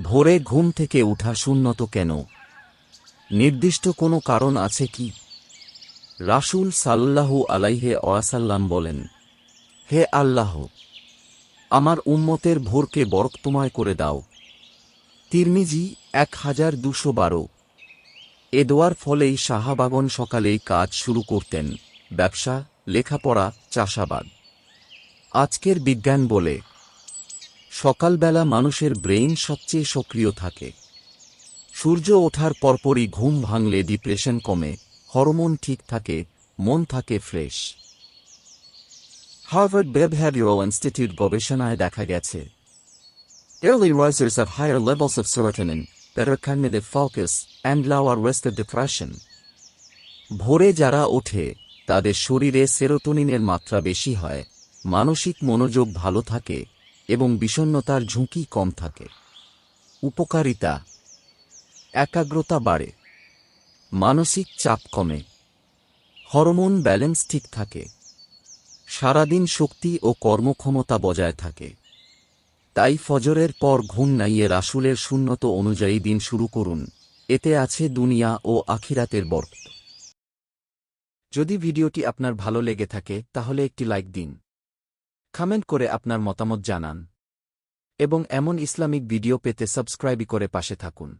ভোরে ঘুম থেকে উঠা শূন্যত কেন? নির্দিষ্ট কোনো কারণ আছে কি? রাসূল সাল্লাহু আলাইহে ওয়াসাল্লাম বলেন, হে আল্লাহ, আমার উম্মতের ভোরকে বরকতময় করে দাও। তিরমিজি এক হাজার দুশো বারো। এ দোয়ার ফলেই শাহাবাগন সকালেই কাজ শুরু করতেন, ব্যবসা, লেখাপড়া, চাষাবাদ। আজকের বিজ্ঞান বলে সকালবেলা মানুষের ব্রেইন সবচেয়ে সক্রিয় থাকে সূর্য ওঠার পরপরই ঘুম ভাঙলে ডিপ্রেশন কমে হরমোন ঠিক থাকে মন থাকে ফ্রেশ হার্ভার্ড বেভহ্যাভিওরাল ইনস্টিটিউট গবেষণায় দেখা গেছে Early risers have higher levels of serotonin, better cognitive focus, and lower risk of depression. ভোরে যারা ওঠে তাদের শরীরে সেরোটোনিনের মাত্রা বেশি হয় মানসিক মনোযোগ ভালো থাকে এবং বিষণ্ণতার ঝুঁকি কম থাকে। উপকারিতা, একাগ্রতা বাড়ে, মানসিক চাপ কমে, হরমোন ব্যালেন্স ঠিক থাকে, সারাদিন শক্তি ও কর্মক্ষমতা বজায় থাকে। তাই ফজরের পর ঘুম নাইয়ে রাসুলের শূন্যত অনুযায়ী দিন শুরু করুন। এতে আছে দুনিয়া ও আখিরাতের বরকত। যদি ভিডিওটি আপনার ভালো লেগে থাকে, তাহলে একটি লাইক দিন। কমেন্ট করে আপনার মতামত জানান। এবং এমন ইসলামিক ভিডিও পেতে সাবস্ক্রাইব করে পাশে থাকুন।